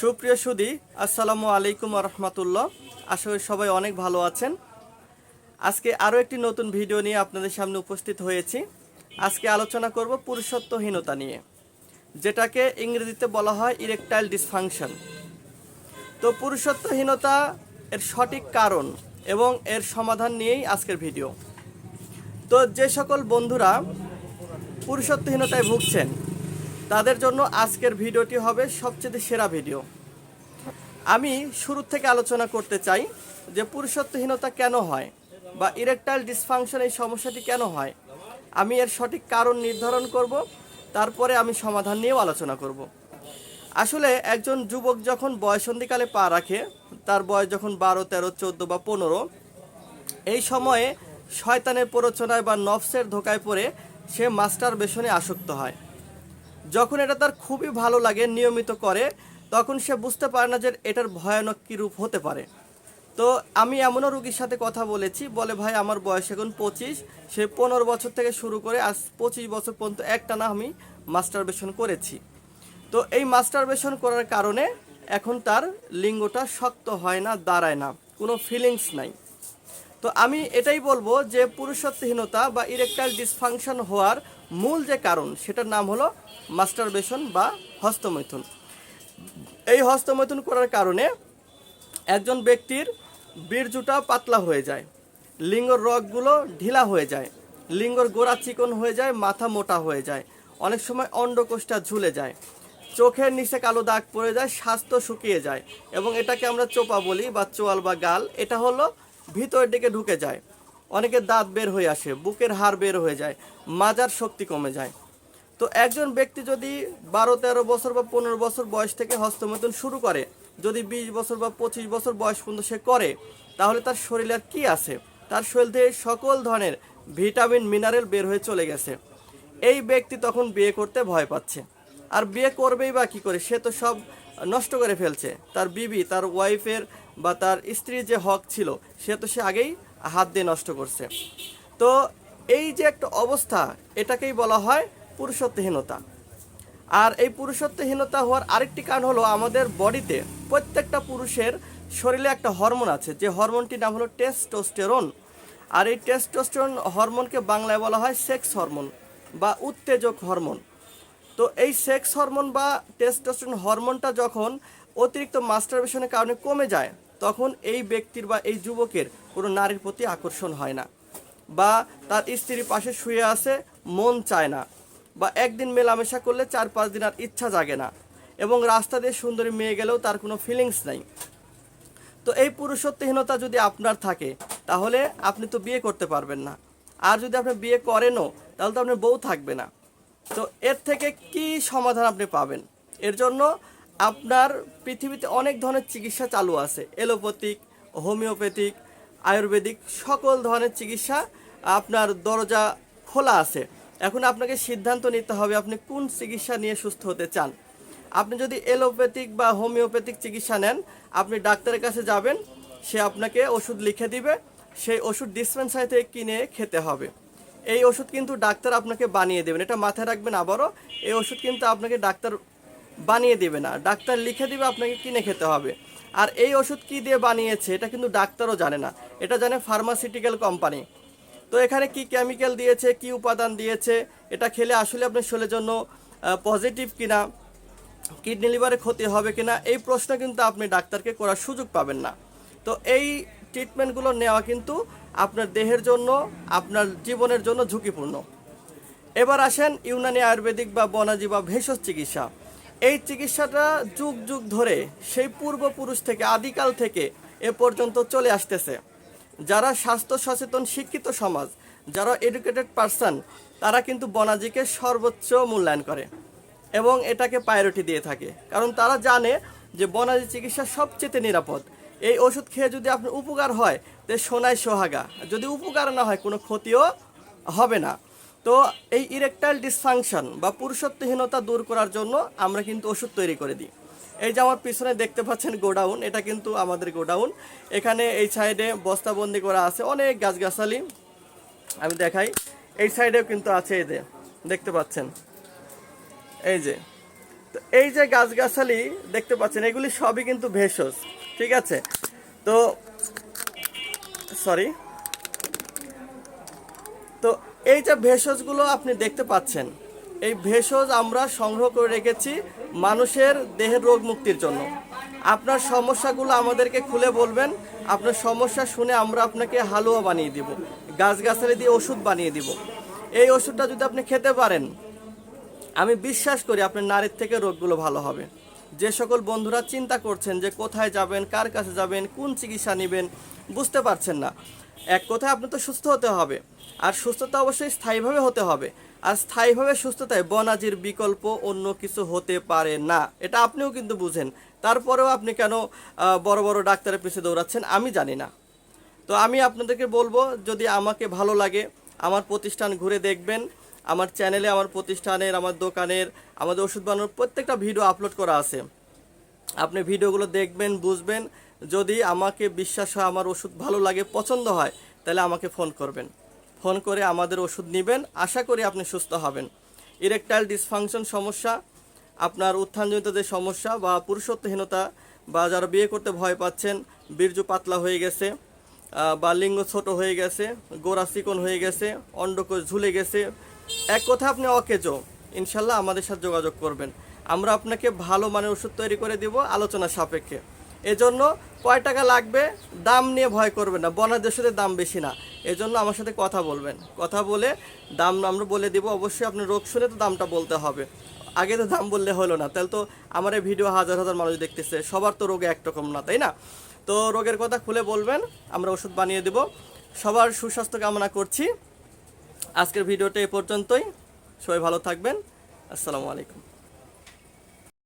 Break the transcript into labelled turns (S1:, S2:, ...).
S1: সুপ্রিয় সুদী আসসালামু আলাইকুম রহমতুল্লাহ। করি সবাই অনেক ভালো আছেন। আজকে আরও একটি নতুন ভিডিও নিয়ে আপনাদের সামনে উপস্থিত হয়েছি। আজকে আলোচনা করব পুরুষত্বহীনতা নিয়ে, যেটাকে ইংরেজিতে বলা হয় ইরেকটাইল ডিসফাংশন। তো পুরুষত্বহীনতা এর সঠিক কারণ এবং এর সমাধান নিয়েই আজকের ভিডিও। তো যে সকল বন্ধুরা পুরুষত্বহীনতায় ভুগছেন তাদের জন্য আজকের ভিডিওটি হবে সবচেয়ে সেরা ভিডিও। আমি শুরু থেকে আলোচনা করতে চাই যে পুরুষত্বহীনতা কেন হয় বা ইরেকটাইল ডিসফাংশন এই সমস্যাটি কেন হয়। আমি এর সঠিক কারণ নির্ধারণ করব, তারপরে আমি সমাধান নিয়েও আলোচনা করব। আসলে একজন যুবক যখন বয়সন্ধিকালে পা রাখে, তার বয়স যখন বারো, তেরো, চোদ্দ বা পনেরো, এই সময়ে শয়তানের প্ররোচনায় বা নফসের ধোকায় পড়ে সে মাস্টার বেশনে আসক্ত হয়। যখন এটা তার খুবই ভালো লাগে, নিয়মিত করে, তখন সে বুঝতে পারে না যে এটার ভয়ানক কী রূপ হতে পারে। তো আমি এমনও রুগীর সাথে কথা বলেছি, বলে, ভাই, আমার বয়স এখন পঁচিশ, সে পনেরো বছর থেকে শুরু করে আজ পঁচিশ বছর পর্যন্ত একটানা আমি মাস্টারবেশন করেছি। তো এই মাস্টারবেশন করার কারণে এখন তার লিঙ্গটা শক্ত হয় না, দাঁড়ায় না, কোনো ফিলিংস নাই। তো আমি এটাই বলব যে পুরুষত্বহীনতা বা ইরেকটাইল ডিসফাংশন হওয়ার মূল যে কারণ, সেটার নাম হলো মাস্টারবেশন বা হস্তমৈথুন। এই হস্তমৈথুন করার কারণে একজন ব্যক্তির বীর্যটা পাতলা হয়ে যায়, লিঙ্গর রগগুলো ঢিলা হয়ে যায়, লিঙ্গর গোড়া চিকন হয়ে যায়, মাথা মোটা হয়ে যায়, অনেক সময় অন্ডকোষটা ঝুলে যায়, চোখের নিচে কালো দাগ পড়ে যায়, স্বাস্থ্য শুকিয়ে যায় এবং এটাকে আমরা চোপা বলি বা চোয়াল বা গাল, এটা হলো ভিতরের দিকে ঢুকে যায়। অনেকের দাঁত বের হয়ে আসে, বুকের হাড় বের হয়ে যায়, মাজার শক্তি কমে যায়। তো একজন ব্যক্তি যদি বারো, তেরো বছর বা পনেরো বছর বয়স থেকে হস্তমৈথুন শুরু করে, যদি বিশ বছর বা পঁচিশ বছর বয়স পর্যন্ত সে করে, তাহলে তার শরীরে আর কী আছে? তার শরীর থেকে সকল ধরনের ভিটামিন, মিনারেল বের হয়ে চলে গেছে। এই ব্যক্তি তখন বিয়ে করতে ভয় পাচ্ছে। আর বিয়ে করবেই বা কী করে? সে তো সব নষ্ট করে ফেলছে। তার বিবি, তার ওয়াইফের বা তার স্ত্রীর যে হক ছিল, সে তো সে আগেই হাত দিয়ে নষ্ট করছে। তো এই যে একটা অবস্থা, এটাকেই বলা হয় পুরুষত্বহীনতা। আর এই পুরুষত্বহীনতা হওয়ার আরেকটি কারণ হলো আমাদের বডিতে প্রত্যেকটা পুরুষের শরীরে একটা হরমোন আছে। যে হরমোনটির নাম হলো টেস্টোস্টেরন। আর এই টেস্টোস্টেরন হরমোনকে বাংলায় বলা হয় সেক্স হরমোন বা উত্তেজক হরমোন। তো এই সেক্স হরমোন বা টেস্টোস্টেরন হরমোনটা যখন অতিরিক্ত মাস্টারবেশনের কারণে কমে যায় তখন এই ব্যক্তির বা এই যুবকের কোনো নারীর প্রতি আকর্ষণ হয় না বা তার স্ত্রীর পাশে শুয়ে আছে, মন চায় না বা একদিন মেলামেশা করলে চার পাঁচ দিন আর ইচ্ছা জাগে না এবং রাস্তা দিয়ে সুন্দরী মেয়ে গেলেও তার কোনো ফিলিংস নাই। তো এই পুরুষত্বহীনতা যদি আপনার থাকে, তাহলে আপনি তো বিয়ে করতে পারবেন না। আর যদি আপনি বিয়ে করেনও, তাহলে তো আপনার বউ থাকবে না। তো এর থেকে কি সমাধান আপনি পাবেন? এর জন্য আপনার পৃথিবীতে অনেক ধরনের চিকিৎসা চালু আছে। এলোপ্যাথিক, হোমিওপ্যাথিক, আয়ুর্বেদিক, সকল ধরনের চিকিৎসা আপনার দরজা খোলা আছে। এখন আপনাকে সিদ্ধান্ত নিতে হবে আপনি কোন চিকিৎসা নিয়ে সুস্থ হতে চান। আপনি যদি এলোপ্যাথিক বা হোমিওপ্যাথিক চিকিৎসা নেন, আপনি ডাক্তারের কাছে যাবেন, সে আপনাকে ওষুধ লিখে দিবে, সেই ওষুধ ডিসপেন্সারি থেকে কিনে খেতে হবে। এই ওষুধ কিন্তু ডাক্তার আপনাকে বানিয়ে দেবেন। এটা মাথায় রাখবেন আবারও, এই ওষুধ কিন্তু আপনাকে ডাক্তার বানিয়ে দেবে না। ডাক্তার লিখে দিবে আপনাকে কিনে খেতে হবে। আর এই ওষুধ কি দিয়ে বানিয়েছে, এটা কিন্তু ডাক্তারও জানে না। এটা জানে ফার্মাসিউটিক্যাল কোম্পানি তো এখানে কি কেমিক্যাল দিয়েছে, কি উপাদান দিয়েছে, এটা খেলে আসলে আপনার শরীরের জন্য পজিটিভ কিনা কিডনি লিভারে ক্ষতি হবে কিনা, এই প্রশ্ন কিন্তু আপনি ডাক্তারকে করার সুযোগ পাবেন না। তো এই ট্রিটমেন্টগুলো নেওয়া কিন্তু আপনার দেহের জন্য, আপনার জীবনের জন্য ঝুঁকিপূর্ণ। এবার আসেন ইউনানি আয়ুর্বেদিক বা বনাজি বা ভেষজ চিকিৎসা। এই চিকিৎসাটা যুগ যুগ ধরে সেই পূর্বপুরুষ থেকে, আদিকাল থেকে এ পর্যন্ত চলে আসতেছে। যারা স্বাস্থ্য সচেতন, শিক্ষিত সমাজ, যারা এডুকেটেড পারসন তারা কিন্তু বনাজিকে সর্বোচ্চ মূল্যায়ন করে এবং এটাকে প্রায়োরিটি দিয়ে থাকে। কারণ তারা জানে যে বনাজি চিকিৎসা সবচেয়ে নিরাপদ। এই ওষুধ খেয়ে যদি আপনার উপকার হয়, তে সোনায় সোহাগা। যদি উপকার না হয়, কোনো ক্ষতিও হবে না। তো এই ইরেকটাইল ডিসফাংশন বা পুরুষত্বহীনতা দূর করার জন্য আমরা কিন্তু ওষুধ তৈরি করে দিই। এই যে আমার পিছনে দেখতে পাচ্ছেন গোডাউন, এটা কিন্তু আমাদের গোডাউন। এখানে এই সাইডে বস্তাবন্দি করা আছে, অনেক গাছগাছালি। আমি দেখাই, এই সাইডেও কিন্তু আছে এই যে, দেখতে পাচ্ছেন। এই যে, তো এই যে গাছগাছালি দেখতে পাচ্ছেন, এগুলি সবই কিন্তু ভেষজ, ঠিক আছে? তো সরি এই যে ভেষজগুলো আপনি দেখতে পাচ্ছেন, এই ভেষজ আমরা সংগ্রহ করে রেখেছি মানুষের দেহের রোগ মুক্তির জন্য। আপনার সমস্যাগুলো আমাদেরকে খুলে বলবেন, আপনার সমস্যা শুনে আমরা আপনাকে হালুয়া বানিয়ে দিব, গাছগাছালি দিয়ে ওষুধ বানিয়ে দিব। এই ওষুধটা যদি আপনি খেতে পারেন, আমি বিশ্বাস করি আপনার নারীর থেকে রোগগুলো ভালো হবে। যে সকল বন্ধুরা চিন্তা করছেন যে কোথায় যাবেন, কার কাছে যাবেন, কোন চিকিৎসা নেবেন, বুঝতে পারছেন না। এক কথায় আপনি তো সুস্থ হতে হবে। আর সুস্থতা অবশ্যই স্থায়ীভাবে হতে হবে। আর স্থায়ীভাবে সুস্থতায় বনাজির বিকল্প অন্য কিছু হতে পারে না। এটা আপনিও কিন্তু বুঝেন। তারপরেও আপনি কেন বড় বড় ডাক্তারের পিছিয়ে দৌড়াচ্ছেন আমি জানি না। তো আমি আপনাদেরকে বলব, যদি আমাকে ভালো লাগে, আমার প্রতিষ্ঠান ঘুরে দেখবেন। আমার চ্যানেলে, আমার প্রতিষ্ঠানের, আমার দোকানের, আমাদের ওষুধ বানানোর প্রত্যেকটা ভিডিও আপলোড করা আছে। আপনি ভিডিওগুলো দেখবেন, বুঝবেন। যদি আমাকে বিশ্বাস হয়, আমার ওষুধ ভালো লাগে, পছন্দ হয়, তাহলে আমাকে ফোন করবেন। ফোন করে আমাদের ওষুধ নেবেন। আশা করি আপনি সুস্থ হবেন। ইরেকটাইল ডিসফাংশন সমস্যা, আপনার উত্থানজনিত যে সমস্যা বা পুরুষত্বহীনতা বা যারা বিয়ে করতে ভয় পাচ্ছেন বীর্য পাতলা হয়ে গেছে বা লিঙ্গ ছোট হয়ে গেছে, গোড়া চিকন হয়ে গেছে, অন্ডকোষ ঝুলে গেছে, এক কথা আপনি অকেজো। ইনশাল্লাহ আমাদের সাথে যোগাযোগ করবেন। আমরা আপনাকে ভালো মানের ওষুধ তৈরি করে দিব, আলোচনা সাপেক্ষে। এজন্য কয় টাকা লাগবে? দাম নিয়ে ভয় করবেন না। বনাদের সাথে দাম বেশি না। এজন্য আমার সাথে কথা বলবেন। কথা বলে দাম আমরা বলে দিব। অবশ্যই আপনি রোগ শুনে তো দামটা বলতে হবে। আগে তো দাম বললে হলো না। তাহলে তো আমার এই ভিডিও হাজার হাজার মানুষ দেখতেছে। সবার তো রোগে একরকম না, তাই না? তো রোগের কথা খুলে বলবেন। আমরা ওষুধ বানিয়ে দেব। সবার সুস্বাস্থ্য কামনা করছি। আজকের ভিডিওটা এ পর্যন্তই। সবাই ভালো থাকবেন। আসসালামু আলাইকুম।